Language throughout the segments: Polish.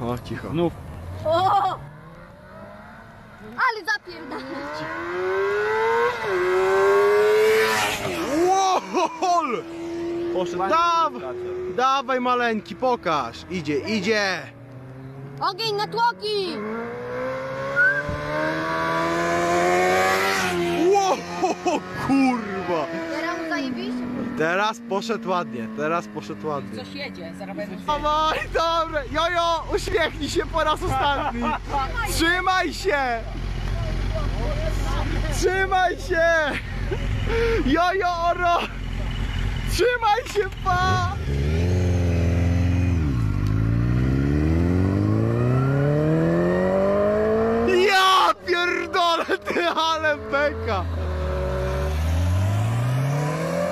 O, cicho. Znów. O! Ale zapierdala. Łohol! Poszedł. Daw, dawaj maleńki, pokaż. Idzie, idzie. Ogień na tłoki! Ło, kurwa. Teraz mu zajebiście. Teraz poszedł ładnie, teraz poszedł ładnie. Coś jedzie, zaraz będę Dawaj, dobre. Jojo, uśmiechnij się po raz ostatni. Trzymaj się. Trzymaj się. Jojo, oro. Trzymaj się, pa. Ja pierdolę, ty ale beka.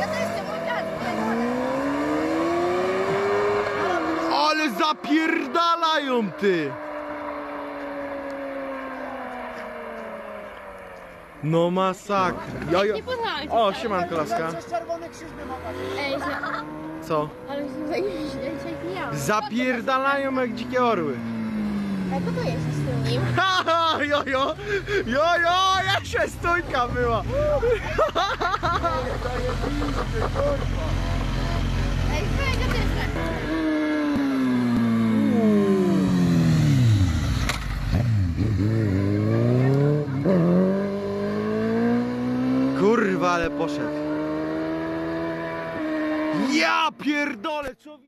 Ja też chcę mój czas, pierdolę. Ale zapierdalają ty! No masakra. Nie poznałem cię. O, siemanko laska. Ej, że... Co? Ale się zajebiście, jak. Zapierdalają jak dzikie orły. A kto to jest z tym nim? Haha, jojo! Jojo, jak się stójka była! Ej, fajnie, to jest tak. Kurwa, ale poszedł. Ja pierdolę, co...